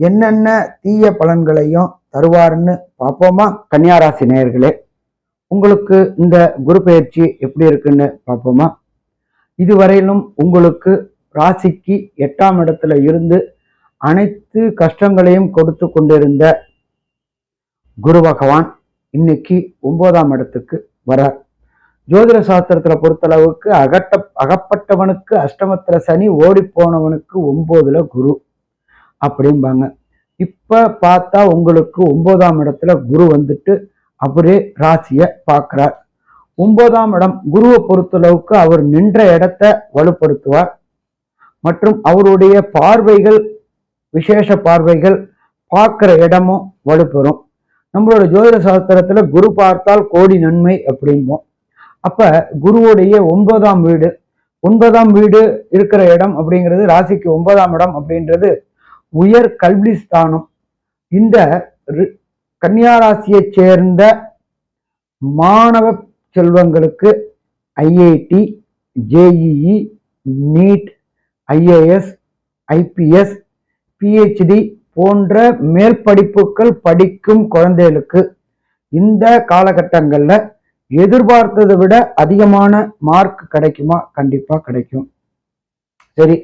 என்னென்ன தீய பலன்களையும் தருவாருன்னு பார்ப்போமா? கன்னியாராசி நேயர்களே உங்களுக்கு இந்த குரு பயிற்சி எப்படி இருக்குன்னு பார்ப்போமா? இதுவரையிலும் உங்களுக்கு ராசிக்கு எட்டாம் இடத்துல இருந்து அனைத்து கஷ்டங்களையும் கொடுத்து கொண்டிருந்த குரு பகவான் இன்னைக்கு ஒன்பதாம் இடத்துக்கு வரார். ஜோதிட சாஸ்திரத்துல பொறுத்தளவுக்கு அகட்ட அகப்பட்டவனுக்கு அஷ்டமத்துல சனி ஓடி போனவனுக்கு ஒன்பதுல குரு. அப்படிம்பாங்க. இப்போ பார்த்தா உங்களுக்கு ஒன்பதாம் இடத்துல குரு வந்துட்டு அவரே ராசியை பார்க்குறார் ஒன்பதாம் இடம் குருவை பொறுத்தளவுக்கு அவர் நின்ற இடத்த வலுப்படுத்துவார். மற்றும் அவருடைய பார்வைகள் விசேஷ பார்வைகள் பார்க்குற இடமும் வலுப்பெறும். நம்மளோட ஜோதிட சாஸ்திரத்தில் குரு பார்த்தால் கோடி நன்மை அப்படிம்போம். அப்போ குருவுடைய ஒன்பதாம் வீடு ஒன்பதாம் வீடு இருக்கிற இடம் அப்படிங்கிறது ராசிக்கு ஒன்பதாம் இடம் அப்படின்றது உயர் கல்வி ஸ்தானம். இந்த கன்னியாராசியைச் சேர்ந்த மாணவ செல்வங்களுக்கு IIT JEE NEET IAS IPS PhD போன்ற மேல் படிப்புகள் படிக்கும் குழந்தைகளுக்கு இந்த காலகட்டங்களில் எதிர்பார்த்ததை விட அதிகமான மார்க் கிடைக்குமா? கண்டிப்பாக கிடைக்கும். சரி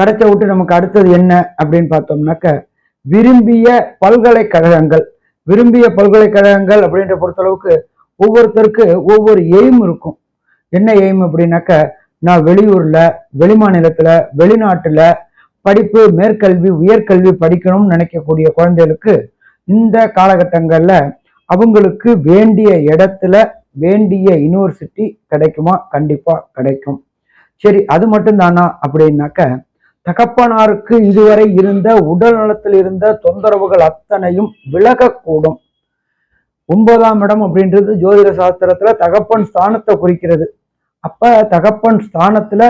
கிடைச்ச விட்டு நமக்கு அடுத்தது என்ன அப்படின்னு பார்த்தோம்னாக்க விரும்பிய பல்கலைக்கழகங்கள். விரும்பிய பல்கலைக்கழகங்கள் அப்படின்ற பொறுத்தளவுக்கு ஒவ்வொருத்தருக்கு ஒவ்வொரு எய்ம் இருக்கும். என்ன எய்ம் அப்படின்னாக்க நான் வெளியூர்ல வெளிமாநிலத்துல வெளிநாட்டுல படிப்பு மேற்கல்வி உயர்கல்வி படிக்கணும்னு நினைக்கக்கூடிய குழந்தைகளுக்கு இந்த காலகட்டங்கள்ல அவங்களுக்கு வேண்டிய இடத்துல வேண்டிய யூனிவர்சிட்டி கிடைக்குமா? கண்டிப்பா கிடைக்கும். சரி அது மட்டும் தானா அப்படின்னாக்க தகப்பனாருக்கு இதுவரை இருந்த உடல் நலத்தில் இருந்த தொந்தரவுகள் அத்தனையும் விலகக்கூடும். ஒன்பதாம் இடம் அப்படின்றது ஜோதிட சாஸ்திரத்துல தகப்பன் ஸ்தானத்தை குறிக்கிறது. அப்ப தகப்பன் ஸ்தானத்துல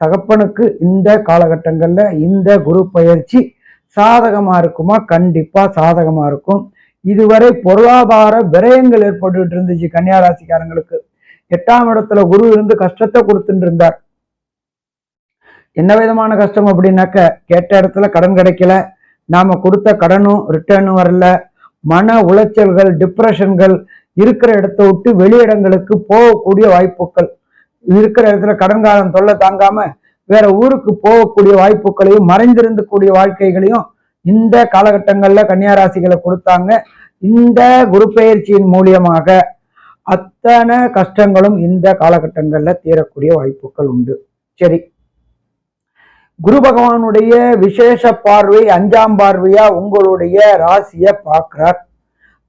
தகப்பனுக்கு இந்த காலகட்டங்கள்ல இந்த குரு பயிற்சி சாதகமா இருக்குமா? கண்டிப்பா சாதகமா இருக்கும். இதுவரை பொருளாதார விரயங்கள் ஏற்பட்டு இருந்துச்சு கன்னியா ராசிக்காரங்களுக்கு எட்டாம் இடத்துல குரு இருந்து கஷ்டத்தை கொடுத்துட்டு இருந்தார். என்ன விதமான கஷ்டம் அப்படின்னாக்க கேட்ட இடத்துல கடன் கிடைக்கல நாம கொடுத்த கடனும் ரிட்டர்னும் வரல மன உளைச்சல்கள் டிப்ரெஷன்கள் இருக்கிற இடத்த விட்டு வெளியிடங்களுக்கு போகக்கூடிய வாய்ப்புகள். இருக்கிற இடத்துல கடன்காரன் தொல்லை தாங்காம வேற ஊருக்கு போகக்கூடிய வாய்ப்புகளையும் மறைந்திருந்து கூடிய வாழ்க்கைகளையும் இந்த காலகட்டங்கள்ல கன்னியாராசிகளை கொடுத்தாங்க. இந்த குரு பயிற்சியின் மூலியமாக அத்தனை கஷ்டங்களும் இந்த காலகட்டங்கள்ல தீரக்கூடிய வாய்ப்புகள் உண்டு. சரி. குரு பகவானுடைய விசேஷ பார்வை அஞ்சாம் பார்வையா உங்களுடைய ராசியை பார்க்கிறார்.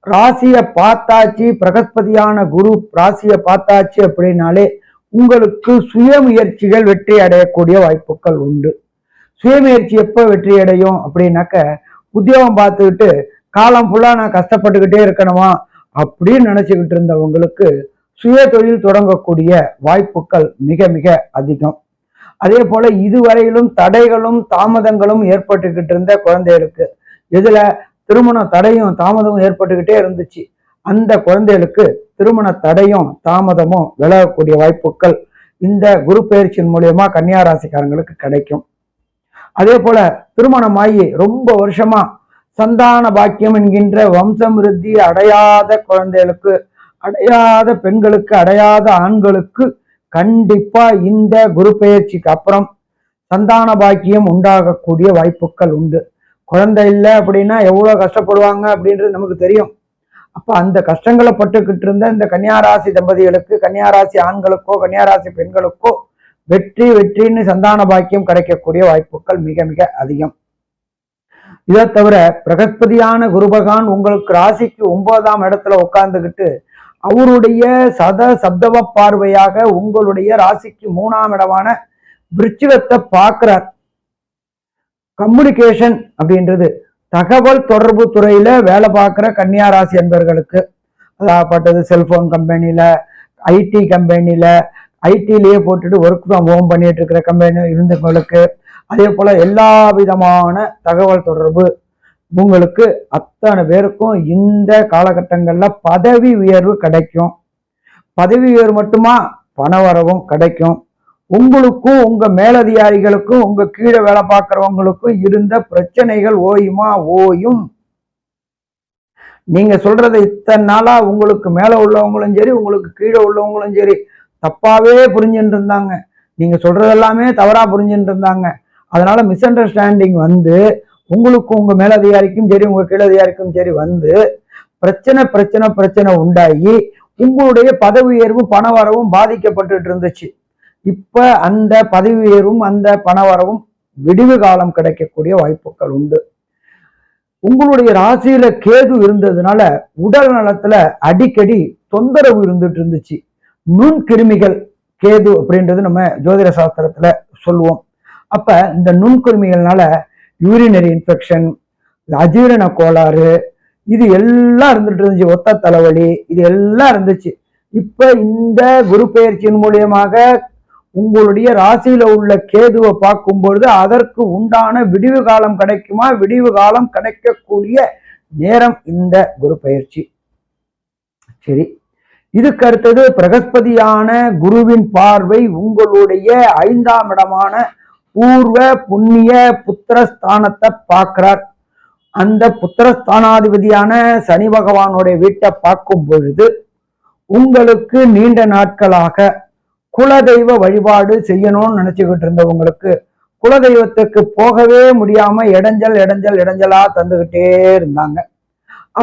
ராசியை பார்த்தாச்சு பிரகஸ்பதியான குரு ராசியை பார்த்தாச்சு அப்படின்னாலே உங்களுக்கு சுயமுயற்சிகள் வெற்றி அடையக்கூடிய வாய்ப்புகள் உண்டு. சுயமுயற்சி எப்போ வெற்றி அடையும் அப்படின்னாக்க உத்தியோகம் பார்த்துக்கிட்டு காலம் ஃபுல்லா நான் கஷ்டப்பட்டுக்கிட்டே இருக்கணுமா அப்படின்னு நினச்சிக்கிட்டு இருந்தவங்களுக்கு சுய தொழில் தொடங்கக்கூடிய வாய்ப்புகள் மிக மிக அதிகம். அதே போல இதுவரையிலும் தடைகளும் தாமதங்களும் ஏற்பட்டுக்கிட்டு இருந்த குழந்தைகளுக்கு. இதுல திருமண தடையும் தாமதமும் ஏற்பட்டுக்கிட்டே இருந்துச்சு. அந்த குழந்தைகளுக்கு திருமண தடையும் தாமதமும் விலகக்கூடிய வாய்ப்புகள் இந்த குரு பயிற்சியின் மூலியமா கன்னியா ராசிக்காரங்களுக்கு கிடைக்கும். அதே போல திருமணமாகி ரொம்ப வருஷமா சந்தான பாக்கியம் என்கின்ற வம்சமிருத்தி அடையாத குழந்தைகளுக்கு அடையாத பெண்களுக்கு அடையாத ஆண்களுக்கு கண்டிப்பா இந்த குரு பயிற்சிக்கு அப்புறம் சந்தான பாக்கியம் உண்டாகக்கூடிய வாய்ப்புகள் உண்டு. குழந்தை இல்லை அப்படின்னா எவ்வளவு கஷ்டப்படுவாங்க அப்படின்றது நமக்கு தெரியும். அப்ப அந்த கஷ்டங்களை பட்டுக்கிட்டு இருந்த இந்த கன்னியாராசி தம்பதிகளுக்கு கன்னியாராசி ஆண்களுக்கோ கன்னியாராசி பெண்களுக்கோ வெற்றி வெற்றின்னு சந்தான பாக்கியம் கிடைக்கக்கூடிய வாய்ப்புகள் மிக மிக அதிகம். இதை தவிர பிரகஸ்பதியான குருபகான் உங்களுக்கு ராசிக்கு ஒன்பதாம் இடத்துல உட்கார்ந்துக்கிட்டு அவருடைய சத சப்தவ பார்வையாக உங்களுடைய ராசிக்கு மூணாம் இடமான விருச்சிகத்தை பார்க்கிறார். கம்யூனிகேஷன் அப்படின்றது தகவல் தொடர்பு துறையில வேலை பார்க்குற கன்னியாராசி என்பர்களுக்கு அதாகப்பட்டது செல்போன் கம்பெனியில ஐடி கம்பெனியில ஐடிலேயே போட்டுட்டு ஒர்க் ஃப்ரம் ஹோம் பண்ணிட்டு இருக்கிற கம்பெனி இருந்தவங்களுக்கு அதே போல எல்லா விதமான தகவல் தொடர்பு உங்களுக்கு அத்தனை பேருக்கும் இந்த காலகட்டங்களில் பதவி உயர்வு கிடைக்கும். பதவி உயர்வு மட்டுமா? பண வரவும் கிடைக்கும். உங்களுக்கும் உங்க மேலதிகாரிகளுக்கும் உங்க கீழே வேலை பார்க்குறவங்களுக்கும் இருந்த பிரச்சனைகள் ஓயுமா? ஓயும். நீங்க சொல்றதை இத்தனை நாளா உங்களுக்கு மேல உள்ளவங்களும் சரி உங்களுக்கு கீழே உள்ளவங்களும் சரி தப்பாவே புரிஞ்சுட்டு இருந்தாங்க. நீங்க சொல்றது எல்லாமே தவறா புரிஞ்சுட்டு இருந்தாங்க. அதனால மிஸ் அண்டர்ஸ்டாண்டிங் வந்து உங்களுக்கும் உங்க மேலதிகாரிக்கும் சரி உங்க கீழதிகாரிக்கும் சரி வந்து பிரச்சனை பிரச்சனை பிரச்சனை உண்டாகி உங்களுடைய பதவி உயர்வும் பண வரவும் பாதிக்கப்பட்டுட்டு இருந்துச்சு. இப்ப அந்த பதவி உயர்வும் அந்த பண வரவும் விடிவு காலம் கிடைக்கக்கூடிய வாய்ப்புகள் உண்டு. உங்களுடைய ராசியில கேது இருந்ததுனால உடல் நலத்துல அடிக்கடி தொந்தரவு இருந்துட்டு இருந்துச்சு. நுண்கிருமிகள் கேது அப்படின்றது நம்ம ஜோதிட சாஸ்திரத்துல சொல்லுவோம். அப்ப இந்த நுண்கிருமிகள்னால யூரினரி இன்ஃபெக்ஷன் அஜீரண கோளாறு இது எல்லாம் இருந்துட்டு இருந்துச்சு ஒத்த தலைவலி இது எல்லாம் இருந்துச்சு. இப்போ இந்த குரு பயிற்சியின் மூலியமாக உங்களுடைய ராசியில உள்ள கேதுவை பார்க்கும் பொழுது அதற்கு உண்டான விடிவு காலம் கிடைக்குமா? விடிவு காலம் கிடைக்கக்கூடிய நேரம் இந்த குரு பயிற்சி சரி இதுக்கு அடுத்தது பிரகஸ்பதியான குருவின் பார்வை உங்களுடைய ஐந்தாம் இடமான பூர்வ புண்ணிய புத்திரஸ்தானத்தை பார்க்கிறார். அந்த புத்திரஸ்தானாதிபதியான சனி பகவானுடைய வீட்டை பார்க்கும் பொழுது உங்களுக்கு நீண்ட நாட்களாக குலதெய்வ வழிபாடு செய்யணும்னு நினைச்சுக்கிட்டு இருந்தவங்களுக்கு குலதெய்வத்துக்கு போகவே முடியாம இடைஞ்சல் இடைஞ்சல் இடைஞ்சலா தந்துகிட்டே இருந்தாங்க.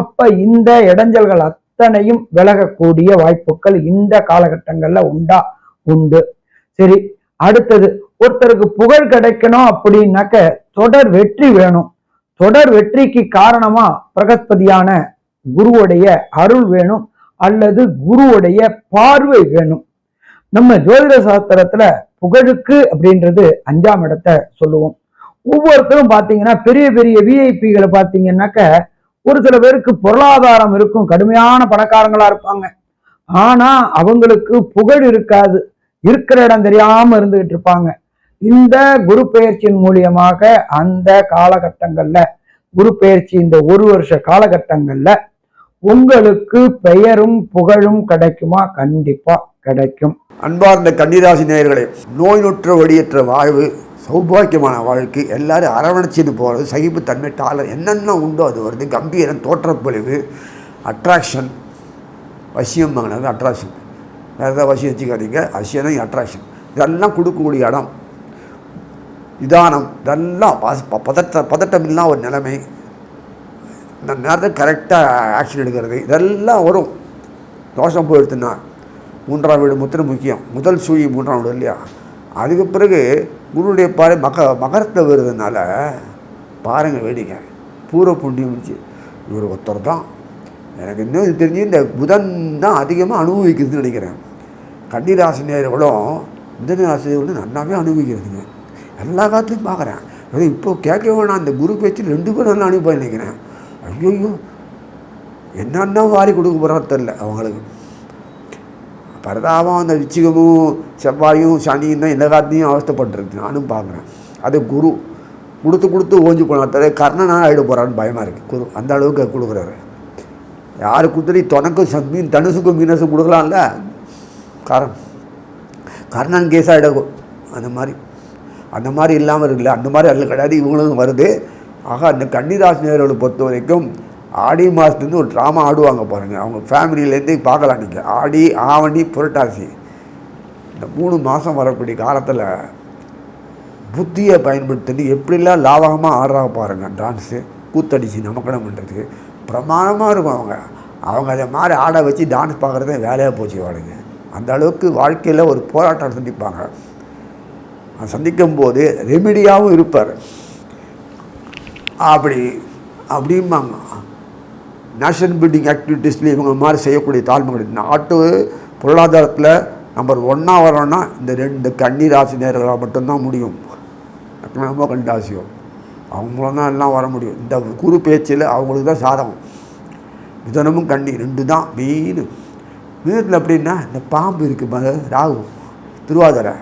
அப்ப இந்த இடைஞ்சல்கள் அத்தனையும் விலகக்கூடிய வாய்ப்புகள் இந்த காலகட்டங்கள்ல உண்டா? உண்டு. சரி அடுத்தது ஒருத்தருக்கு புகழ் கிடைக்கணும் அப்படின்னாக்க தொடர் வெற்றி வேணும். தொடர் வெற்றிக்கு காரணமா பிரகஸ்பதியான குருவுடைய அருள் வேணும் அல்லது குருவுடைய பார்வை வேணும். நம்ம ஜோதிட சாஸ்திரத்துல புகழுக்கு அப்படின்றது அஞ்சாம் இடத்தை சொல்லுவோம். ஒவ்வொருத்தரும் பாத்தீங்கன்னா பெரிய பெரிய விஐபிகளை பாத்தீங்கன்னாக்க ஒரு சில பேருக்கு பொருளாதாரம் இருக்கும் கடுமையான பணக்காரங்களா இருப்பாங்க. ஆனா அவங்களுக்கு புகழ் இருக்காது இருக்கிற இடம் தெரியாம இருந்துகிட்டு இருப்பாங்க. இந்த குரு பெயர்ச்சியின் மூலியமாக அந்த காலகட்டங்கள்ல குரு பெயர்ச்சி இந்த ஒரு வருஷ காலகட்டங்கள்ல உங்களுக்கு பெயரும் புகழும் கிடைக்குமா? கண்டிப்பா கிடைக்கும். அன்பார்ந்த கன்னிராசி நேயர்களே நோய் நொற்ற வழியற்ற வாழ்வு சௌபாக்கியமான வாழ்க்கை எல்லாரும் அரவணைச்சிட்டு போகிறது சகிப்புத்தன்மை டாலர் என்னென்ன உண்டோ அது வருது. கம்பீரம் தோற்றப்பொழிவு அட்ராக்ஷன் வசியம் வாங்கினது அட்ராக்ஷன் வேறு ஏதாவது வசியம் வச்சுக்காதீங்க அசியனும் தான் அட்ராக்ஷன் இதெல்லாம் கொடுக்கக்கூடிய இடம். நிதானம் இதெல்லாம் ப- பதட்ட பதட்டம் இல்லாம ஒரு நிலைமை. இந்த நேரத்தில் கரெக்டாக ஆக்ஷன் எடுக்கிறது. இதெல்லாம் வரும். தோஷம் போயிடுத்துன்னா மூன்றாம் வீடு முத்திரம் முக்கியம். முதல் சூழி மூன்றாம் வீடு இல்லையா? அதுக்கு பிறகு குருடைய பாறை மக மகரத்தில் வருதுனால பாருங்கள் வேடிக்கை. பூர்வ புண்ணியம் இருந்துச்சு. இவர் ஒருத்தர் தான். எனக்கு இன்னும் தெரிஞ்சு இந்த புதன் தான் அதிகமாக அனுபவிக்கிறதுன்னு நினைக்கிறேன். கன்னிராசினியர்களும் புதன் ராசினியர்களும் நல்லாவே அனுபவிக்கிறதுங்க. எல்லா காலத்துலையும் பார்க்குறேன். அது இப்போ கேட்க வேணாம். அந்த குரு பேச்சு ரெண்டு பேரும் நல்லா அனுப்பி நினைக்கிறேன். ஐயோ என்னென்ன வாரி கொடுக்க போகிறான்னு தெரில அவங்களுக்கு. பரதாபம் அந்த விச்சிகமும் செவ்வாயும் சனியும் தான் எல்லா காலத்தையும் அவஸ்தப்பட்டுருக்கு. நானும் பார்க்குறேன். அது குரு. கொடுத்து கொடுத்து ஓஞ்சி போனா தவிர கர்ணனாக ஆகிட போகிறான்னு பயமாக இருக்குது குரு அந்த அளவுக்கு கொடுக்குறாரு. யார் கொடுத்தாலும் தொனக்கும் ச- மீன் தனுசுக்கும் மீனஸும் கொடுக்கலாம்ல? காரணம். கர்ணன் கேஸ் ஆகிடும் அந்த மாதிரி. அந்த மாதிரி இல்லாமல் இருக்குல்ல அந்த மாதிரி அதில் கிடையாது இவங்களும் வருது. ஆக அந்த கன்னிராசினியர்களை பொறுத்த வரைக்கும் ஆடி மாதத்துலேருந்து ஒரு ட்ராமா ஆடுவாங்க பாருங்கள் அவங்க ஃபேமிலியிலேருந்து பார்க்கலாம் நீங்கள் ஆடி ஆவணி புரட்டாசி. இந்த மூணு மாதம் வரக்கூடிய காலத்தில் புத்தியை பயன்படுத்தி எப்படிலாம் லாபகமாக ஆடுறாங்க பாருங்கள் டான்ஸு கூத்தடிச்சு நமக்கடம் பண்ணுறதுக்கு பிரமாணமாக இருக்கும் அவங்க. அவங்க அதை மாதிரி ஆட வச்சு டான்ஸ் பார்க்குறதே வேலையாக போச்சு வாடுங்க அந்த அளவுக்கு வாழ்க்கையில் ஒரு போராட்டம் சந்திப்பாங்க சந்திக்கும் போது ரெமிடியாகவும் இருப்பார். அப்படி அப்படிம்பாங்க. நேஷனல் பில்டிங் ஆக்டிவிட்டீஸில் இவங்க மாதிரி செய்யக்கூடிய தாழ்மைகள் நாட்டு பொருளாதாரத்தில் நம்பர் ஒன்றா வரோன்னா இந்த ரெண்டு கன்னி ராசி நேர்களால் மட்டும்தான் முடியும். ரொம்ப கண்டாசியோ அவங்களும் தான் எல்லாம் வர முடியும். இந்த குரு பேச்சில் அவங்களுக்கு தான் சாதகம். மிதனமும் கண்ணி ரெண்டு தான் மெயின் மிதத்தில் அப்படின்னா இந்த பாம்பு இருக்குது ராகு திருவாதிரை.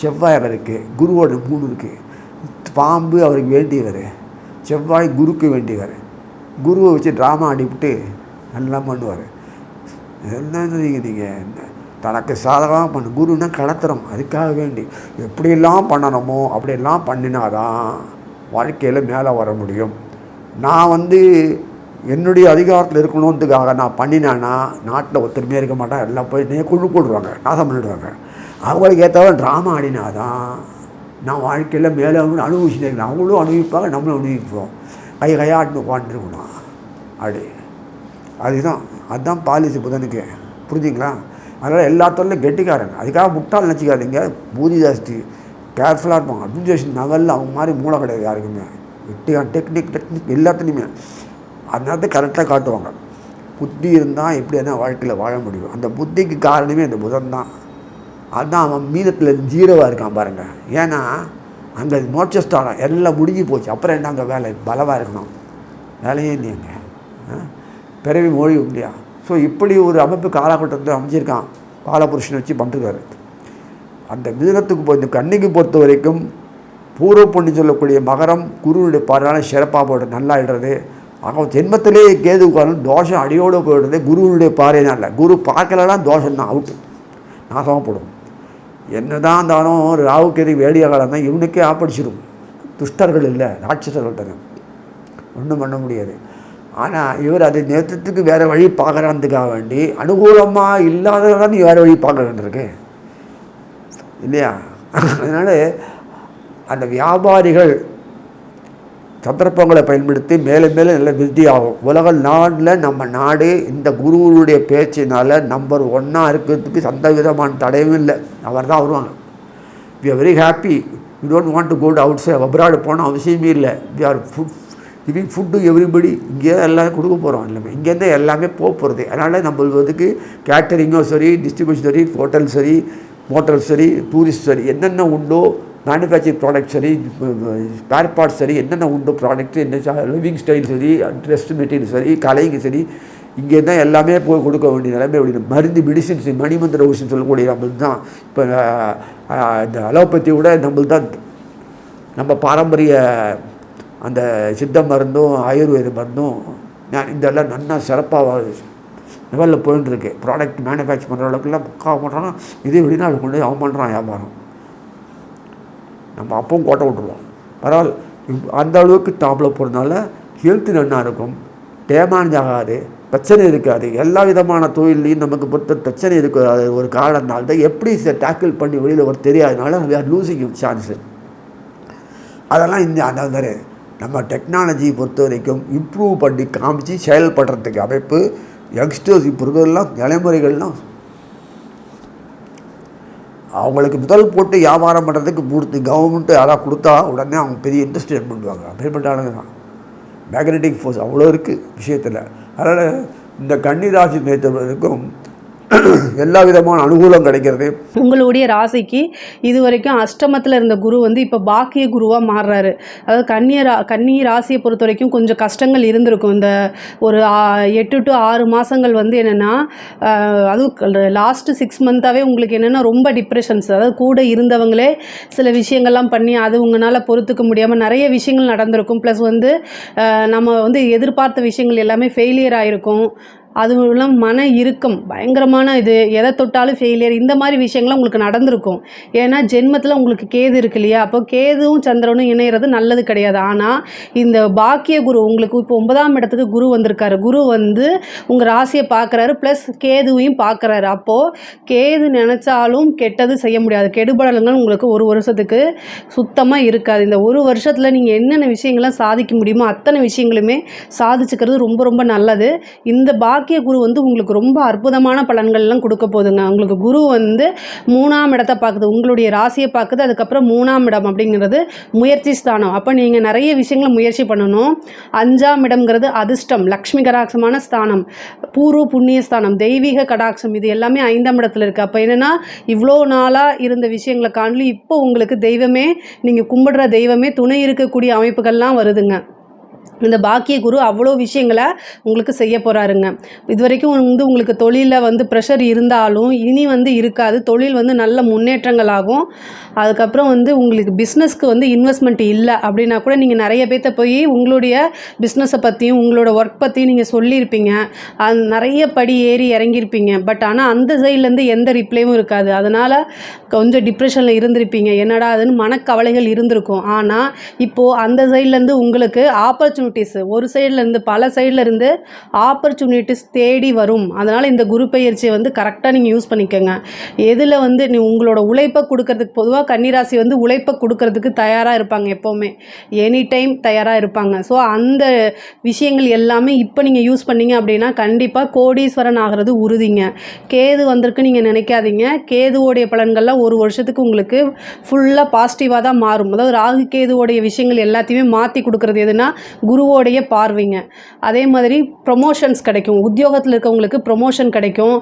செவ்வாய் இருக்குது குருவோட மூணு இருக்குது பாம்பு அவருக்கு வேண்டியவர். செவ்வாய் குருக்கு வேண்டியவர். குருவை வச்சு ட்ராமா ஆடிவிட்டு நல்லா பண்ணுவார். என்னன்னு நீங்கள் நீங்கள் தனக்கு சாதகமாக பண்ணு. குருன்னா கடத்துறோம் அதுக்காக வேண்டி. எப்படியெல்லாம் பண்ணணுமோ அப்படியெல்லாம் பண்ணினாதான் வாழ்க்கையில் மேலே வர முடியும். நான் வந்து என்னுடைய அதிகாரத்தில் இருக்கணுன்றதுக்காக நான் பண்ணினேன்னா நாட்டில் ஒத்துமையாக இருக்க மாட்டேன். எல்லாம் போய் நே குழு போடுவாங்க நாசம் பண்ணிடுவாங்க. அவங்களுக்கு ஏற்றவ ட்ராமா ஆடினாதான் நான் வாழ்க்கையில் மேலே வந்து அனுபவிச்சுட்டு அவங்களும் அனுபவிப்பாங்க நம்மளும் அனுபவிப்போம். கை கையாட்டு உட்காந்துருக்கணும் அப்படி. அதுதான். அதுதான் பாலிசி புதனுக்கு. புரிஞ்சுங்களா? அதனால் எல்லா தொழிலும் கெட்டிக்காரங்க. அதுக்காக முட்டாள் நினச்சிக்காதீங்க. பூதி ஜாஸ்தி. கேர்ஃபுல்லாக இருப்பாங்க. அட்மினிஸ்ட்ரேஷன் லெவலில் அவங்க மாதிரி மூளை கிடையாது யாருக்குமே. டெக்னிக் டெக்னிக் எல்லாத்துலேயுமே. அதனால கரெக்டாக காட்டுவாங்க. புத்தி இருந்தால் எப்படி என்ன வாழ்க்கையில் வாழ முடியும். அந்த புத்திக்கு காரணமே அந்த புதன் தான் அதான் அவன் மீதத்தில் ஜீரோவாக இருக்கான் பாருங்கள் ஏன்னா அங்கே நோட்சஸ்தானம் எல்லாம் முடிஞ்சு போச்சு. அப்புறம் என்ன அங்கே வேலை? பலவாக இருக்கணும். வேலையே இல்லையங்க. பிறவி மொழி இல்லையா ஸோ இப்படி ஒரு அமைப்பு காலகட்டத்தை அமைச்சிருக்கான் பாலபுருஷனை வச்சு பண்ணுறாரு அந்த மிதனத்துக்கு போய் கண்ணிக்கு பொறுத்த வரைக்கும் பூர்வ பொண்ணு சொல்லக்கூடிய மகரம் குருவுடைய பார்வையான சிறப்பாக போய்ட்டு நல்லா இடுறது. அவன் ஜென்மத்திலே கேது உட்காரணும் தோஷம் அடியோடு போயிடுறது குருவுடைய பார்வையினால. குரு பார்க்கலனா தோஷம் தான் அவுட்டு நாசமாக போடும். என்னதான் இருந்தாலும் ராகு வேடிய காலம் தான் இவனுக்கே ஆப்படிச்சிடும் துஷ்டர்கள் இல்லை ராட்சசர்கள்ட்ட ஒன்றும் பண்ண முடியாது. ஆனால் இவர் அதை நேற்றத்துக்கு வேறு வழி பார்க்குறான்றதுக்காக வேண்டி அனுகூலமாக இல்லாததான் வேறு வழி பார்க்க வேண்டியிருக்கு. இல்லையா? அதனால் அந்த வியாபாரிகள் சந்தர்ப்பங்களை பயன்படுத்தி மேலும் மேலும் நல்ல விருத்தி ஆகும் உலக நாட்டில் நம்ம நாடு இந்த குருவுடைய பேச்சினால் நம்பர் ஒன்னாக இருக்கிறதுக்கு சந்த விதமான தடையும் இல்லை. அவர் தான் வருவாங்க. We are very happy you don't want to go outside abroad போன அவசியமே இல்லை. We are food giving food everybody இங்கே எல்லாரும் கொடுக்க போகிறோம் எல்லாமே இங்கேருந்து எல்லாமே போக போகிறது அதனால் நம்மளுக்கு கேட்டரிங்கும் சரி டிஸ்ட்ரிபியூஷன் சரி ஹோட்டல் சரி மோட்டல் சரி டூரிஸ்ட் சரி என்னென்ன உண்டோ மேனுஃபேக்சரிங் ப்ராடக்ட் சரி ஸ்பேர் பார்ட்ஸ் சரி என்னென்ன உண்டோ ப்ராடக்ட் என்ன லிவிங் ஸ்டைல் சரி ட்ரெஸ் மெட்டீரியல் சரி கலைங்க சரி இங்கே தான் எல்லாமே போய் கொடுக்க வேண்டிய நிலைமை அப்படி மருந்து மெடிசின்ஸ் மணிமந்திர ஊசின்னு சொல்லக்கூடிய நம்மளுக்கு தான் இப்போ இந்த அலோபதி விட நம்மளுக்கு தான் நம்ம பாரம்பரிய அந்த சித்த மருந்தும் ஆயுர்வேத மருந்தும் நான் இதெல்லாம் நல்லா சிறப்பாக லெவலில் போயின்னு இருக்கு. ப்ராடக்ட் மேனுஃபேக்சர் பண்ணுற அளவுக்குலாம் பக்காவாக பண்ணுறான் இதே வெளிநாடு கொண்டு போய் அவன் பண்ணுறான் வியாபாரம். நம்ம அப்பவும் கோட்டை விட்டுருவோம். பரவாயில்ல. அந்த அளவுக்கு டாப்பில் போகிறதுனால ஹெல்த் நல்லா இருக்கும்? டேமேஜ் ஆகாது பிரச்சனை இருக்காது. எல்லா விதமான தொழிலையும் நமக்கு பொறுத்த பிரச்சனை இருக்காது ஒரு காரணத்தினால தான் எப்படி டேக்கிள் பண்ணி வெளியில் வர தெரியாதனால we are சான்ஸு அதெல்லாம் இந்த அந்த நம்ம டெக்னாலஜியை பொறுத்த வரைக்கும் இம்ப்ரூவ் பண்ணி காமிச்சு செயல்படுறதுக்கு அமைப்பு யங்ஸ்டர்ஸ் இப்போ இருக்கிறதெல்லாம் தலைமுறைகள்லாம் அவங்களுக்கு முதல் போட்டு வியாபாரம் பண்ணுறதுக்கு பூர்த்தி கவர்மெண்ட்டு யாராவது கொடுத்தா உடனே அவங்க பெரிய இன்ட்ரெஸ்ட் பண்ணுவாங்க. அப்படிப்பட்ட ஆளுங்க தான் மேக்னெட்டிக் ஃபோர்ஸ் அவ்வளோ இருக்குது விஷயத்தில். அதனால் இந்த கன்னிராசி மேய்த்தவர்களுக்கும் எல்லா விதமான அனுகூலம் கிடைக்கிறது. உங்களுடைய ராசிக்கு இது வரைக்கும் அஷ்டமத்தில் இருந்த குரு வந்து இப்போ பாக்கிய குருவாக மாறுறாரு. அதாவது கன்னிய ரா கன்னி ராசியை பொறுத்த வரைக்கும் கொஞ்சம் கஷ்டங்கள் இருந்திருக்கும். இந்த ஒரு எட்டு டு ஆறு மாதங்கள் வந்து என்னென்னா அதுவும் லாஸ்ட்டு சிக்ஸ் மந்த்தாகவே உங்களுக்கு என்னென்னா ரொம்ப டிப்ரெஷன்ஸ் அதாவது கூட இருந்தவங்களே சில விஷயங்கள்லாம் பண்ணி அது உங்களால் பொறுத்துக்க முடியாமல் நிறைய விஷயங்கள் நடந்திருக்கும். ப்ளஸ் வந்து நம்ம வந்து எதிர்பார்த்த விஷயங்கள் எல்லாமே ஃபெயிலியர் ஆகிருக்கும் அதுவும் இல்லாமல் மன இறுக்கம் பயங்கரமான இது. எதை தொட்டாலும் ஃபெயிலியர் இந்த மாதிரி விஷயங்கள்லாம் உங்களுக்கு நடந்திருக்கும். ஏன்னா ஜென்மத்தில் உங்களுக்கு கேது இருக்கு இல்லையா? அப்போ கேதுவும் சந்திரனும் இணையிறது நல்லது கிடையாது. ஆனால் இந்த பாக்கிய குரு உங்களுக்கு இப்போ ஒன்பதாம் இடத்துக்கு குரு வந்திருக்காரு. குரு வந்து உங்கள் ராசியை பார்க்குறாரு ப்ளஸ் கேதுவையும் பார்க்குறாரு. அப்போது கேது நினச்சாலும் கெட்டது செய்ய முடியாது. கெடுபடலங்கள் உங்களுக்கு ஒரு வருஷத்துக்கு சுத்தமாக இருக்காது. இந்த ஒரு வருஷத்தில் நீங்கள் என்னென்ன விஷயங்கள்லாம் சாதிக்க முடியுமோ அத்தனை விஷயங்களுமே சாதிச்சுக்கிறது ரொம்ப ரொம்ப நல்லது. இந்த பாக்கிய பாக்கிய குரு வந்து உங்களுக்கு ரொம்ப அற்புதமான பலன்கள்லாம் கொடுக்க போகுதுங்க. உங்களுக்கு குரு வந்து மூணாம் இடத்தை பார்க்குது. உங்களுடைய ராசியை பார்க்குது. அதுக்கப்புறம் மூணாம் இடம் அப்படிங்கிறது முயற்சி ஸ்தானம். அப்போ நீங்கள் நிறைய விஷயங்களை முயற்சி பண்ணணும். அஞ்சாம் இடம்ங்கிறது அதிர்ஷ்டம் லக்ஷ்மி கடாட்சமான ஸ்தானம் பூர்வ புண்ணிய ஸ்தானம் தெய்வீக கடாட்சம் இது எல்லாமே ஐந்தாம் இடத்துல இருக்குது அப்போ என்னென்னா இவ்வளோ நாளாக இருந்த விஷயங்களை காணலும் இப்போ உங்களுக்கு தெய்வமே நீங்கள் கும்பிடுற தெய்வமே துணை இருக்கக்கூடிய அமைப்புகள்லாம் வருதுங்க. இந்த பாக்கிய குரு அவ்வளோ விஷயங்களை உங்களுக்கு செய்ய போகிறாருங்க இது வரைக்கும் வந்து உங்களுக்கு தொழிலில் வந்து ப்ரெஷர் இருந்தாலும் இனி வந்து இருக்காது. தொழில் வந்து நல்ல முன்னேற்றங்கள் ஆகும் அதுக்கப்புறம் வந்து உங்களுக்கு பிஸ்னஸ்க்கு வந்து இன்வெஸ்ட்மெண்ட் இல்லை அப்படின்னா கூட நீங்கள் நிறைய பேர்த்த போய் உங்களுடைய பிஸ்னஸை பற்றியும் உங்களோட ஒர்க் பற்றியும் நீங்கள் சொல்லியிருப்பீங்க. அது நிறைய படி ஏறி இறங்கியிருப்பீங்க. பட் ஆனால் அந்த சைட்லேருந்து எந்த ரிப்ளையும் இருக்காது. அதனால் கொஞ்சம் டிப்ரெஷனில் இருந்திருப்பீங்க. என்னடா அதுன்னு மனக்கவலைகள் இருந்திருக்கும். ஆனால் இப்போது அந்த சைட்லேருந்து உங்களுக்கு ஆப்பர்ச்சுனிட்டிஸ் ஒரு சைட்லேருந்து பல சைட்லேருந்து ஆப்பர்ச்சுனிட்டிஸ் தேடி வரும். அதனால் இந்த குரு பயிற்சியை வந்து கரெக்டாக நீங்கள் யூஸ் பண்ணிக்கோங்க. எதில் வந்து நீ உங்களோட உழைப்பை கொடுக்கறதுக்கு பொதுவாக கன்னிராசி வந்து உழைப்பை கொடுக்கறதுக்கு தயாராக இருப்பாங்க எப்போவுமே. எனி டைம் தயாராக இருப்பாங்க. ஸோ அந்த விஷயங்கள் எல்லாமே இப்போ நீங்கள் யூஸ் பண்ணீங்க அப்படின்னா கண்டிப்பாக கோடீஸ்வரன் ஆகிறது உறுதிங்க. கேது வந்திருக்கு நீங்கள் நினைக்காதீங்க. கேதுவோடைய பலன்கள்லாம் ஒரு வருஷத்துக்கு உங்களுக்கு ஃபுல்லாக பாசிட்டிவாக தான் மாறும். அதாவது ராகு கேதுவோடைய விஷயங்கள் எல்லாத்தையுமே மாற்றி கொடுக்குறது எதுனா குருவோடைய பார்வைங்க. அதே மாதிரி ப்ரொமோஷன்ஸ் கிடைக்கும். உத்தியோகத்தில் இருக்கவங்களுக்கு ப்ரொமோஷன் கிடைக்கும்.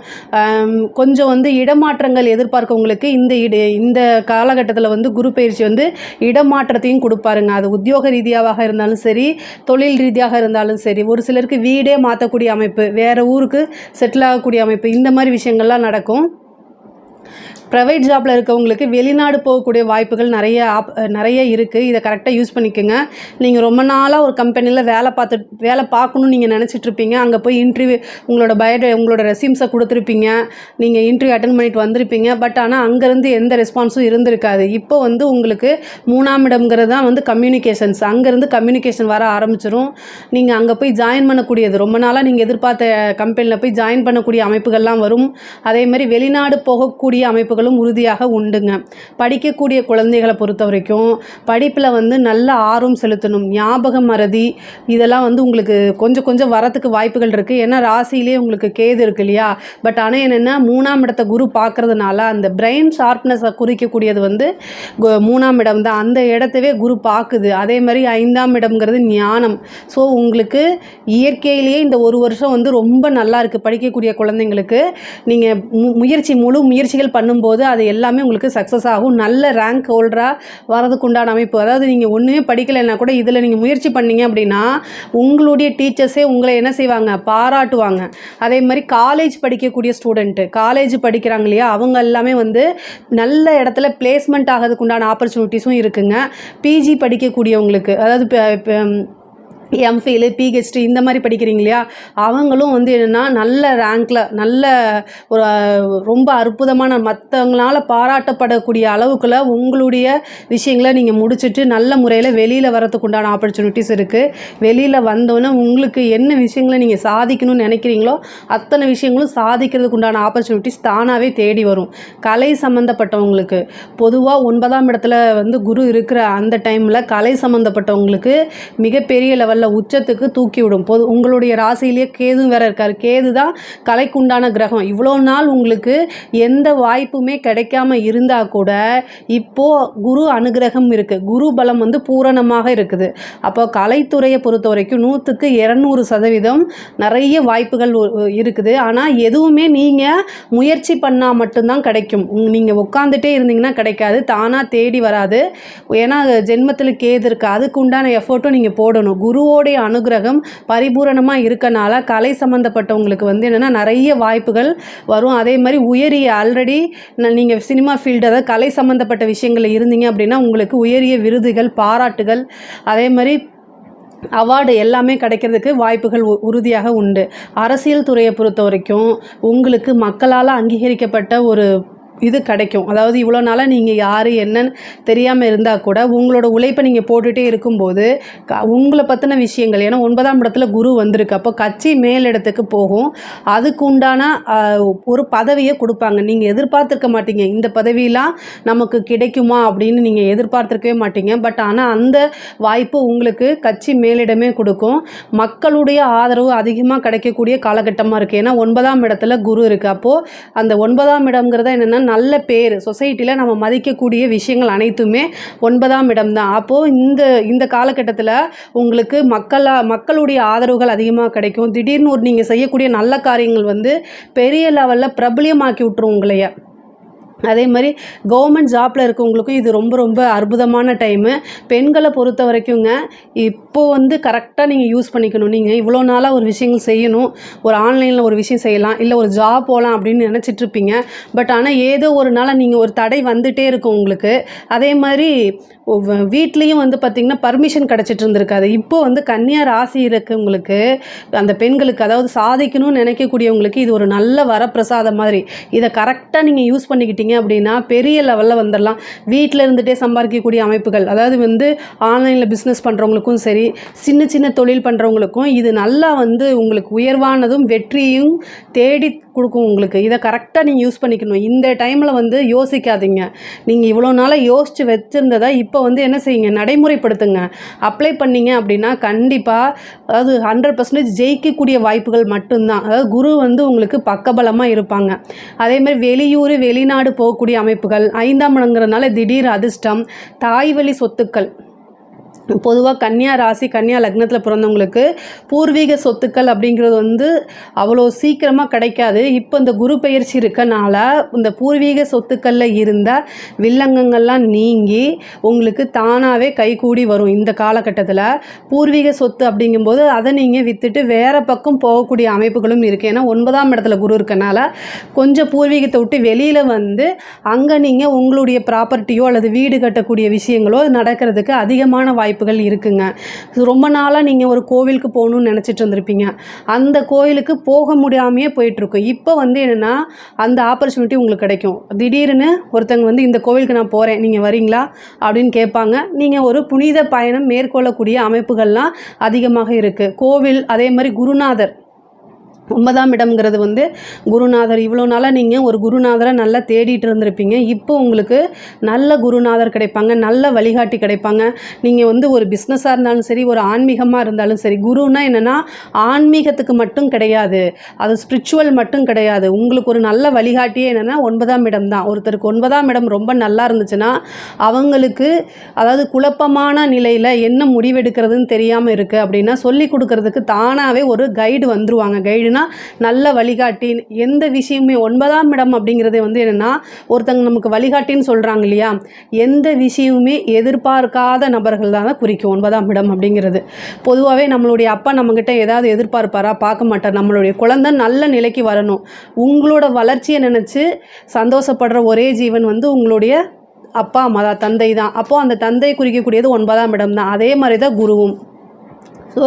கொஞ்சம் வந்து இடமாற்றங்கள் எதிர்பார்க்கவங்களுக்கு இந்த இட இந்த காலகட்டத்தில் வந்து குரு பயிற்சி வந்து இடமாற்றத்தையும் கொடுப்பாருங்க. அது உத்தியோக ரீதியாக இருந்தாலும் சரி தொழில் ரீதியாக இருந்தாலும் சரி ஒரு சிலருக்கு வீடே மாற்றக்கூடிய அமைப்பு வேறு ஊருக்கு செட்டில் ஆகக்கூடிய அமைப்பு இந்த மாதிரி விஷயங்கள்லாம் நடக்கும். ப்ரைவேட் ஜாப்பில் இருக்கவங்களுக்கு வெளிநாடு போகக்கூடிய வாய்ப்புகள் நிறைய ஆப் நிறைய இருக்குது இதை கரெக்டாக யூஸ் பண்ணிக்கோங்க. நீங்கள் ரொம்ப நாளாக ஒரு கம்பெனியில் வேலை பார்த்து வேலை பார்க்கணும்னு நீங்கள் நினச்சிட்ருப்பீங்க அங்கே போய் இன்டர்வியூ உங்களோட பயோட உங்களோட ரெசியூம்ஸை கொடுத்துருப்பீங்க. நீங்கள் இன்டர்வியூ அட்டன் பண்ணிட்டு வந்திருப்பீங்க. பட் ஆனால் அங்கேருந்து எந்த ரெஸ்பான்ஸும் இருந்திருக்காது. இப்போ வந்து உங்களுக்கு மூணாம் இடம்ங்கிறது தான் வந்து கம்யூனிகேஷன்ஸ் அங்கேருந்து கம்யூனிகேஷன் வர ஆரம்பிச்சிரும். நீங்கள் அங்கே போய் ஜாயின் பண்ணக்கூடியது. ரொம்ப நாளாக நீங்கள் எதிர்பார்த்த கம்பெனியில் போய் ஜாயின் பண்ணக்கூடிய அமைப்புகள்லாம் வரும். அதே மாதிரி வெளிநாடு போகக்கூடிய அமைப்பு வாய்ப்புகளும் உறுதியாக உண்டுங்க. படிக்கக்கூடிய குழந்தைகளை பொறுத்த வரைக்கும் படிப்பில் வந்து நல்ல ஆர்வம் செலுத்தணும். ஞாபக மறதி இதெல்லாம் வந்து உங்களுக்கு கொஞ்சம் கொஞ்சம் வரத்துக்கு வாய்ப்புகள் இருக்குது ஏன்னா ராசியிலே உங்களுக்கு கேது இருக்கு இல்லையா? பட் ஆனால் என்னென்னா மூணாம் இடத்த குரு பார்க்கறதுனால அந்த பிரெயின் ஷார்ப்னஸை குறிக்கக்கூடியது வந்து கு- மூணாம் இடம் தான். அந்த இடத்தவே குரு பார்க்குது. அதே மாதிரி ஐந்தாம் இடம்ங்கிறது ஞானம். ஸோ உங்களுக்கு இயற்கையிலேயே இந்த ஒரு வருஷம் வந்து ரொம்ப நல்லா இருக்குது படிக்கக்கூடிய குழந்தைங்களுக்கு நீங்கள் மு முயற்சி முழு முயற்சிகள் பண்ணும்போது அது எல்லாமே உங்களுக்கு சக்ஸஸ் ஆகும். நல்ல ரேங்க் ஹோல்டராக வரதுக்கு உண்டான அமைப்பு. அதாவது நீங்கள் ஒன்றுமே படிக்கலைன்னா கூட இதில் நீங்கள் முயற்சி பண்ணீங்க அப்படின்னா உங்களுடைய டீச்சர்ஸே உங்களை என்ன செய்வாங்க? பாராட்டுவாங்க. அதே மாதிரி காலேஜ் படிக்கக்கூடிய ஸ்டூடெண்ட்டு காலேஜ் படிக்கிறாங்க இல்லையா? அவங்க எல்லாமே வந்து நல்ல இடத்துல பிளேஸ்மெண்ட் ஆகிறதுக்கு உண்டான ஆப்பர்ச்சுனிட்டிஸும் இருக்குங்க. பிஜி படிக்கக்கூடியவங்களுக்கு அதாவது இப்போ எம்ஃபிலு பிஹெச்டி இந்த மாதிரி படிக்கிறீங்க இல்லையா? அவங்களும் வந்து என்னென்னா நல்ல ரேங்க்கில் நல்ல ஒரு ரொம்ப அற்புதமான மற்றவங்களால பாராட்டப்படக்கூடிய அளவுக்குள்ள உங்களுடைய விஷயங்களை நீங்கள் முடிச்சுட்டு நல்ல முறையில் வெளியில் வரத்துக்கு உண்டான ஆப்பர்ச்சுனிட்டிஸ் இருக்குது வெளியில் வந்தோன்னே உங்களுக்கு என்ன விஷயங்களை நீங்கள் சாதிக்கணும்னு நினைக்கிறீங்களோ அத்தனை விஷயங்களும் சாதிக்கிறதுக்கு உண்டான ஆப்பர்ச்சுனிட்டிஸ் தானாகவே தேடி வரும். கலை சம்மந்தப்பட்டவங்களுக்கு பொதுவாக ஒன்பதாம் இடத்துல வந்து குரு இருக்கிற அந்த டைமில் கலை சம்மந்தப்பட்டவங்களுக்கு மிகப்பெரிய லெவலில் உச்சத்துக்கு தூக்கி விடும். பொது உங்களுடைய ராசியிலேயே கேதும் வேற இருக்கார். கேது தான் கலைக்குண்டான கிரகம். இவ்வளோ நாள் உங்களுக்கு எந்த வாய்ப்புமே கிடைக்காம இருந்தால் கூட இப்போது குரு அனுகிரகம் இருக்குது குரு பலம் வந்து பூரணமாக இருக்குது. அப்போ கலைத்துறையை பொறுத்த வரைக்கும் நூற்றுக்கு இரநூறு சதவீதம் நிறைய வாய்ப்புகள் இருக்குது. ஆனால் எதுவுமே நீங்கள் முயற்சி பண்ணால் மட்டும்தான் கிடைக்கும். நீங்கள் உட்காந்துட்டே இருந்தீங்கன்னா கிடைக்காது. தானாக தேடி வராது. ஏன்னா ஜென்மத்தில் கேது இருக்குது அதுக்கு உண்டான எஃபர்ட்டும் நீங்கள் போடணும். குரு குருவோடைய அனுகிரகம் பரிபூரணமாக இருக்கனால கலை சம்மந்தப்பட்டவங்களுக்கு வந்து என்னென்னா நிறைய வாய்ப்புகள் வரும். அதே மாதிரி உயரிய ஆல்ரெடி நீங்கள் சினிமா ஃபீல்டு அதாவது கலை சம்மந்தப்பட்ட விஷயங்களில் இருந்தீங்க அப்படின்னா உங்களுக்கு உயரிய விருதுகள் பாராட்டுகள் அதே மாதிரி அவார்டு எல்லாமே கிடைக்கிறதுக்கு வாய்ப்புகள் உ- உறுதியாக உண்டு. அரசியல் துறையை பொறுத்த வரைக்கும் உங்களுக்கு மக்களால் அங்கீகரிக்கப்பட்ட ஒரு இது கிடைக்கும். அதாவது இவ்வளோ நாளாக நீங்கள் யார் என்னன்னு தெரியாமல் இருந்தால் கூட உங்களோட உழைப்பை நீங்கள் போட்டுகிட்டே இருக்கும்போது க உங்களை பற்றின விஷயங்கள். ஏன்னா ஒன்பதாம் இடத்துல குரு வந்திருக்கு. அப்போ கட்சி மேலிடத்துக்கு போகும். அதுக்கு உண்டான ஒரு பதவியை கொடுப்பாங்க. நீங்கள் எதிர்பார்த்துருக்க மாட்டீங்க. இந்த பதவியெலாம் நமக்கு கிடைக்குமா அப்படின்னு நீங்கள் எதிர்பார்த்துருக்கவே மாட்டீங்க. பட் ஆனால் அந்த வாய்ப்பு உங்களுக்கு கட்சி மேலிடமே கொடுக்கும். மக்களுடைய ஆதரவு அதிகமாக கிடைக்கக்கூடிய காலகட்டமாக இருக்குது ஏன்னா ஒன்பதாம் இடத்துல குரு இருக்குது அப்போது அந்த ஒன்பதாம் இடம்ங்கிறத என்னென்னா நல்ல பேர். சொசைட்டியில் நம்ம மதிக்கக்கூடிய விஷயங்கள் அனைத்துமே ஒன்பதாம் இடம் தான் அப்போது இந்த இந்த காலகட்டத்தில் உங்களுக்கு மக்களா மக்களுடைய ஆதரவுகள் அதிகமாக கிடைக்கும். திடீர்னு ஒரு நீங்கள் செய்யக்கூடிய நல்ல காரியங்கள் வந்து பெரிய லெவலில் பிரபலியமாக்கி விட்ரும் உங்களைய. அதே மாதிரி கவர்மெண்ட் ஜாப்பில் இருக்கவங்களுக்கும் இது ரொம்ப ரொம்ப அற்புதமான டைமு பெண்களை பொறுத்த வரைக்குங்க இப்போது வந்து கரெக்டாக நீங்கள் யூஸ் பண்ணிக்கணும். நீங்கள் இவ்வளோ நாளாக ஒரு விஷயங்கள் செய்யணும். ஒரு ஆன்லைனில் ஒரு விஷயம் செய்யலாம். இல்லை ஒரு ஜாப் போகலாம் அப்படின்னு நினச்சிட்டு இருப்பீங்க. பட் ஆனால் ஏதோ ஒரு நாளாக நீங்கள் ஒரு தடை வந்துட்டே இருக்கும் உங்களுக்கு. அதே மாதிரி வீட்லேயும் வந்து பார்த்திங்கன்னா பர்மிஷன் கிடச்சிட்டு இருந்திருக்காது. இப்போ வந்து கன்னியா ராசி இருக்கவங்களுக்கு அந்த பெண்களுக்கு அதாவது சாதிக்கணும்னு நினைக்கக்கூடியவங்களுக்கு இது ஒரு நல்ல வரப்பிரசாதம் மாதிரி. இதை கரெக்டாக நீங்கள் யூஸ் பண்ணிக்கிட்டீங்க. அப்படின்னா பெரிய லெவலில் வந்துடலாம் வீட்டில் இருந்துகிட்டே சம்பாதிக்கக்கூடிய அமைப்புகள் அதாவது வந்து ஆன்லைனில் பிஸ்னஸ் பண்ணுறவங்களுக்கும் சரி சின்ன சின்ன தொழில் பண்ணுறவங்களுக்கும் இது நல்லா வந்து உங்களுக்கு உயர்வானதும் வெற்றியும் தேடி கொடுக்கும் உங்களுக்கு. இதை கரெக்டாக நீங்கள் யூஸ் பண்ணிக்கணும். இந்த டைமில் வந்து யோசிக்காதீங்க. நீங்கள் இவ்வளோ நாளாக யோசித்து வச்சுருந்ததை இப்போ வந்து என்ன செய்யுங்க? நடைமுறைப்படுத்துங்க. அப்ளை பண்ணீங்க அப்படின்னா கண்டிப்பாக அதாவது ஹண்ட்ரட் பர்சன்டேஜ் ஜெயிக்கக்கூடிய வாய்ப்புகள் மட்டும்தான். அதாவது குரு வந்து உங்களுக்கு பக்கபலமாக இருப்பாங்க. அதே மாதிரி வெளியூர் வெளிநாடு போகக்கூடிய அமைப்புகள் ஐந்தாம் இடங்கிறதுனால திடீர் அதிர்ஷ்டம் தாய்வழி சொத்துக்கள். பொதுவாக கன்னியா ராசி கன்னியா லக்னத்தில் பிறந்தவங்களுக்கு பூர்வீக சொத்துக்கள் அப்படிங்கிறது வந்து அவ்வளோ சீக்கிரமாக கிடைக்காது. இப்போ இந்த குரு பயிற்சி இருக்கனால இந்த பூர்வீக சொத்துக்களில் இருந்த வில்லங்கங்கள்லாம் நீங்கி உங்களுக்கு தானாகவே கைகூடி வரும். இந்த காலகட்டத்தில் பூர்வீக சொத்து அப்படிங்கும்போது அதை நீங்கள் விற்றுட்டு வேறு பக்கம் போகக்கூடிய அமைப்புகளும் இருக்குது ஏன்னா ஒன்பதாம் இடத்துல குரு இருக்கனால கொஞ்சம் பூர்வீகத்தை விட்டு வெளியில் வந்து அங்கே நீங்கள் உங்களுடைய ப்ராப்பர்ட்டியோ அல்லது வீடு கட்டக்கூடிய விஷயங்களோ நடக்கிறதுக்கு அதிகமான வாய்ப்பு வாய்ப்புகள் இருக்குங்க. ரொம்ப நாளாக நீங்கள் ஒரு கோவிலுக்கு போகணும்னு நினச்சிட்டு இருந்திருப்பீங்க. அந்த கோயிலுக்கு போக முடியாமையே போயிட்டுருக்கும் இப்போ வந்து என்னென்னா அந்த ஆப்பர்ச்சுனிட்டி உங்களுக்கு கிடைக்கும். திடீர்னு ஒருத்தங்க வந்து இந்த கோவிலுக்கு நான் போகிறேன் நீங்கள் வரீங்களா? அப்படின்னு கேட்பாங்க. நீங்கள் ஒரு புனித பயணம் மேற்கொள்ளக்கூடிய அமைப்புகள்லாம் அதிகமாக இருக்குது கோவில் அதே மாதிரி குருநாதர் ஒன்பதாம் இடம்ங்கிறது வந்து குருநாதர். இவ்வளோ நாளாக நீங்கள் ஒரு குருநாதரை நல்லா தேடிட்டு இருந்திருப்பீங்க. இப்போ உங்களுக்கு நல்ல குருநாதர் கிடைப்பாங்க நல்ல வழிகாட்டி கிடைப்பாங்க. நீங்கள் வந்து ஒரு பிஸ்னஸாக இருந்தாலும் சரி ஒரு ஆன்மீகமாக இருந்தாலும் சரி குருன்னா என்னென்னா ஆன்மீகத்துக்கு மட்டும் கிடையாது. அது ஸ்பிரிச்சுவல் மட்டும் கிடையாது. உங்களுக்கு ஒரு நல்ல வழிகாட்டியே என்னென்னா ஒன்பதாம் இடம் தான். ஒருத்தருக்கு ஒன்பதாம் இடம் ரொம்ப நல்லா இருந்துச்சுன்னா அவங்களுக்கு அதாவது குழப்பமான நிலையில் என்ன முடிவெடுக்கிறதுன்னு தெரியாமல் இருக்குது அப்படின்னா சொல்லி கொடுக்கறதுக்கு தானாகவே ஒரு கைடு வந்துருவாங்க. கைடுனா நல்ல வழிகாட்டி எந்த விஷயமே ஒன்பதாம் இடம் அப்படிங்கிறது வந்து என்னென்னா ஒருத்தங்க நமக்கு வழிகாட்டின்னு சொல்கிறாங்க இல்லையா? எந்த விஷயமுமே எதிர்பார்க்காத நபர்கள் தான் குறிக்கும் ஒன்பதாம் இடம் அப்படிங்கிறது. பொதுவாகவே நம்மளுடைய அப்பா நம்மக்கிட்ட ஏதாவது எதிர்பார்ப்பாரா? பார்க்க மாட்டார். நம்மளுடைய குழந்தை நல்ல நிலைக்கு வரணும். உங்களோட வளர்ச்சியை நினச்சி சந்தோஷப்படுற ஒரே ஜீவன் வந்து உங்களுடைய அப்பா அம்மா தான் தந்தை தான். அப்போது அந்த தந்தை குறிக்கக்கூடியது ஒன்பதாம் இடம் தான். அதே மாதிரி தான் குருவும். ஸோ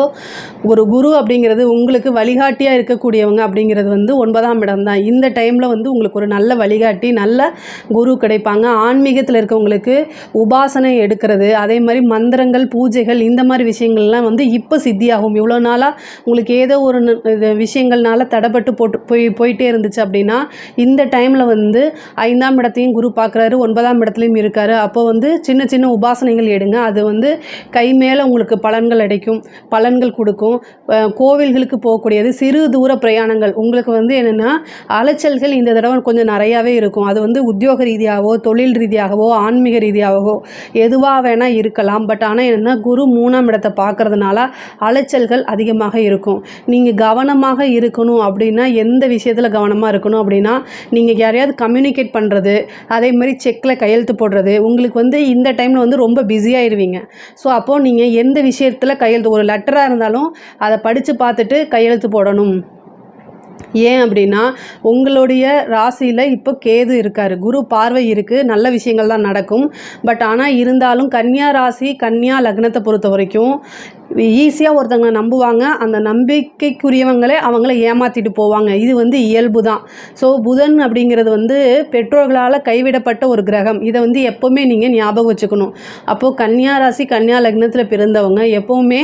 ஒரு குரு அப்படிங்கிறது உங்களுக்கு வழிகாட்டியாக இருக்கக்கூடியவங்க அப்படிங்கிறது வந்து ஒன்பதாம் இடம் தான். இந்த டைமில் வந்து உங்களுக்கு ஒரு நல்ல வழிகாட்டி நல்ல குரு கிடைப்பாங்க. ஆன்மீகத்தில் இருக்கவங்களுக்கு உபாசனை எடுக்கிறது அதே மாதிரி மந்திரங்கள் பூஜைகள் இந்த மாதிரி விஷயங்கள்லாம் வந்து இப்போ சித்தியாகும். இவ்வளோ நாளாக உங்களுக்கு ஏதோ ஒரு ந- இது விஷயங்கள்னால தடைப்பட்டு போட்டு போய் போயிட்டே இருந்துச்சு அப்படின்னா இந்த டைமில் வந்து ஐந்தாம் இடத்தையும் குரு பார்க்குறாரு ஒன்பதாம் இடத்துலையும் இருக்காரு. அப்போ வந்து சின்ன சின்ன உபாசனைகள் எடுங்க. அது வந்து கை மேலே உங்களுக்கு பலன்கள் அடைக்கும் பலன்கள் கொடுக்கும். கோவில்களுக்கு போகக்கூடியது சிறு தூர பிரயாணங்கள். உங்களுக்கு வந்து என்னென்னா அலைச்சல்கள் இந்த தடவை கொஞ்சம் நிறையாவே இருக்கும். அது வந்து உத்தியோக ரீதியாகவோ தொழில் ரீதியாகவோ ஆன்மீக ரீதியாகவோ எதுவாக வேணால் இருக்கலாம். பட் ஆனால் என்னென்னா குரு மூணாம் இடத்தை பார்க்கறதுனால அலைச்சல்கள் அதிகமாக இருக்கும். நீங்கள் கவனமாக இருக்கணும் அப்படின்னா எந்த விஷயத்தில் கவனமாக இருக்கணும் அப்படின்னா நீங்கள் யாரையாவது கம்யூனிகேட் பண்ணுறது அதே மாதிரி செக்கில் கையெழுத்து போடுறது உங்களுக்கு வந்து இந்த டைமில் வந்து ரொம்ப பிஸியாகிடுவீங்க ஸோ அப்போது நீங்கள் எந்த விஷயத்தில் கையெழுத்து ஒரு லெட்டராக இருந்தாலும் அதை படித்து பார்த்துட்டு கையெழுத்து போடணும். ஏன் அப்படின்னா உங்களுடைய ராசியில் இப்போ கேது இருக்கார். குரு பார்வை இருக்குது நல்ல விஷயங்கள் தான் நடக்கும். பட் ஆனால் இருந்தாலும் கன்னியா ராசி கன்னியா லக்னத்தை பொறுத்த வரைக்கும் ஈஸியாக ஒருத்தவங்க நம்புவாங்க. அந்த நம்பிக்கைக்குரியவங்களே அவங்கள ஏமாற்றிட்டு போவாங்க. இது வந்து இயல்பு தான். ஸோ புதன் அப்படிங்கிறது வந்து பெற்றோர்களால் கைவிடப்பட்ட ஒரு கிரகம். இதை வந்து எப்போவுமே நீங்கள் ஞாபகம் வச்சுக்கணும். அப்போது கன்னியா ராசி கன்னியா லக்னத்தில் பிறந்தவங்க எப்போவுமே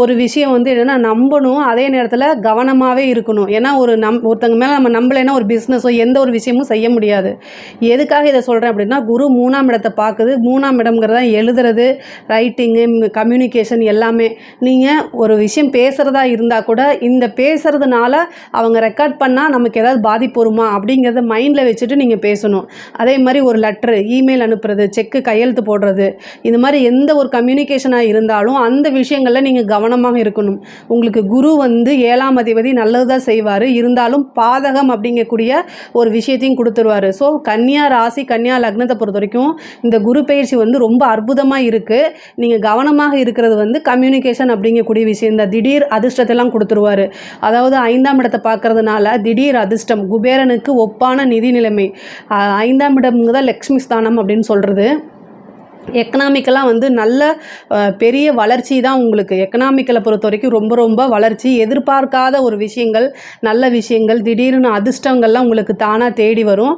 ஒரு விஷயம் வந்து என்னென்னா நம்பணும். அதே நேரத்தில் கவனமாகவே இருக்கணும். ஏன்னா ஒரு நம் ஒருத்தங்க மேலே நம்ம நம்பலைன்னா ஒரு பிஸ்னஸோ எந்த ஒரு விஷயமும் செய்ய முடியாது. எதுக்காக இதை சொல்கிறேன் அப்படின்னா குரு மூணாம் இடத்தை பார்க்குது. மூணாம் இடம்ங்கிறத எழுதுறது ரைட்டிங்கு கம்யூனிகேஷன் எல்லாமே நீங்கள் ஒரு விஷயம் பேசுகிறதா இருந்தால் கூட இந்த பேசுகிறதுனால அவங்க ரெக்கார்ட் பண்ணால் நமக்கு ஏதாவது பாதிப்பு வருமா அப்படிங்கிறத மைண்டில் வச்சுட்டு நீங்கள் பேசணும். அதே மாதிரி ஒரு லெட்ரு இமெயில் அனுப்புறது செக்கு கையெழுத்து போடுறது இந்த மாதிரி எந்த ஒரு கம்யூனிகேஷனாக இருந்தாலும் அந்த விஷயங்களில் நீங்கள் கவனமாக இருக்கணும். உங்களுக்கு குரு வந்து ஏழாம் அதிபதி நல்லது தான் செய்வார். இருந்தாலும் பாதகம் அப்படிங்கக்கூடிய ஒரு விஷயத்தையும் கொடுத்துருவார். ஸோ கன்னியா ராசி கன்னியா லக்னத்தை பொறுத்த வரைக்கும் இந்த குரு பயிற்சி வந்து ரொம்ப அற்புதமாக இருக்குது நீங்கள் கவனமாக இருக்கிறது வந்து கம்யூனிகேஷன் அப்படிங்கக்கூடிய விஷயம். இந்த திடீர் அதிர்ஷ்டத்தெல்லாம் கொடுத்துருவாரு. அதாவது ஐந்தாம் இடத்தை பார்க்கறதுனால திடீர் அதிர்ஷ்டம் குபேரனுக்கு ஒப்பான நிதி நிலைமை. ஐந்தாம் இடம் தான் லக்ஷ்மி ஸ்தானம் அப்படின்னு சொல்கிறது எக்கனாமிக்கலாக வந்து நல்ல பெரிய வளர்ச்சி தான் உங்களுக்கு. எக்கனாமிக்கலை பொறுத்த வரைக்கும் ரொம்ப ரொம்ப வளர்ச்சி. எதிர்பார்க்காத ஒரு விஷயங்கள் நல்ல விஷயங்கள் திடீர்னு அதிர்ஷ்டங்கள்லாம் உங்களுக்கு தானாக தேடி வரும்.